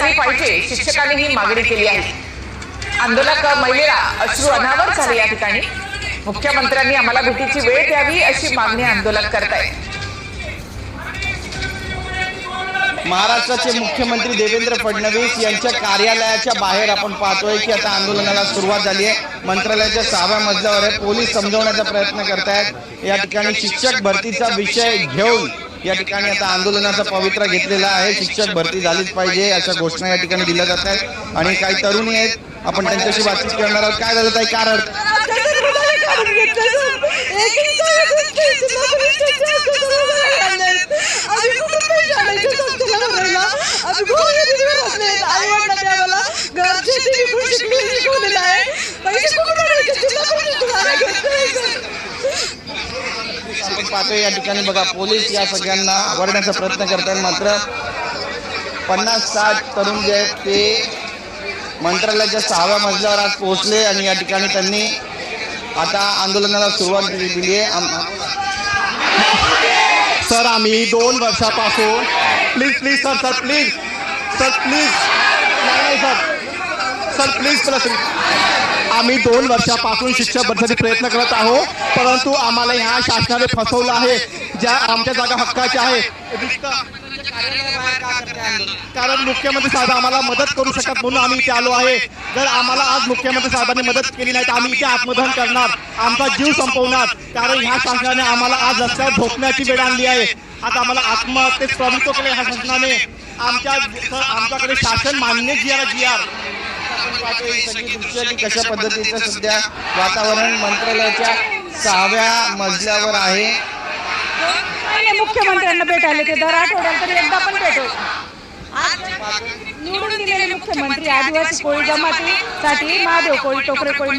झाली पाहिजे शिक्षकांनी ही मागणी केली आहे. आंदोलक महिलेला अश्रू अनावर झाले या ठिकाणी. मुख्यमंत्र्यांनी आम्हाला भेटीची वेळ द्यावी अशी मागणी आंदोलक करतायत. महाराष्ट्राचे मुख्यमंत्री देवेंद्र फडणवीस यांच्या कार्यालयाच्या बाहेर आपण पाहतोय की आता आंदोलनाला सुरुवात झाली आहे. मंत्रालयाच्या सहाव्या मजल्यावर आहे. पोलीस समजवण्याचा प्रयत्न करतायत. या ठिकाणी शिक्षक भरतीचा विषय घेऊन या ठिकाणी आता आंदोलनाचा पवित्रा घेतलेला आहे. शिक्षक भरती झालीच पाहिजे अशा घोषणा या ठिकाणी दिल्या जात आहेत. आणि काही तरुणी आहेत. आपण त्यांच्याशी बातचीत करणार आहोत. काय झालं ताई? कारण आम्ही आपण या ठिकाणी बघा पोलीस या सगळ्यांना आवरण्याचा प्रयत्न करतात मात्र पन्नास साठ तरुण जे आहेत ते मंत्रालयाच्या सहाव्या मजल्यावर आज पोहोचले आणि या ठिकाणी त्यांनी आता आंदोलनाला सुरुवात दिली दिली आहे सर आम्ही दोन वर्षापासून please please sir sir please sir please नाही नाही सर सर प्लीज प्लस आम्ही दोन वर्षापासून शिक्षक भरतीसाठी प्रयत्न करत आहोत परंतु आम्हाला ह्या शासनाने फसवलं आहे ज्या आमच्या जागा हक्काच्या आहे. कारण मुख्यमंत्री साहेब आम्हाला मदत करू शकतात म्हणून आम्ही इथे आलो आहे. जर आम्हाला आज मुख्यमंत्री साहेबांनी मदत केली नाही तर आम्ही इथे आत्मदहन करणार आमचा जीव संपवणार. कारण ह्या शासनाने आम्हाला आज रस्त्यावर झोपण्याची वेळ आणली आहे. आता आम्हाला आत्महत्येत प्रवृत्त केले ह्या शासनाने. आमच्या आमच्याकडे शासन मान्य जी आर जी आर. आपण पाहतोय सगळी दृश्य की कशा पद्धतीचं सध्या वातावरण मंत्रालयाच्या सहाव्या मजल्यावर आहे. मुख्यमंत्र्यांना भेटायला ते दर आठवड्याला तरी एकदा पण भेटो आज निवडून दिलेले मुख्यमंत्री आदिवासी कोळी जमातीसाठी महादेव कोळी टोकरे कोळी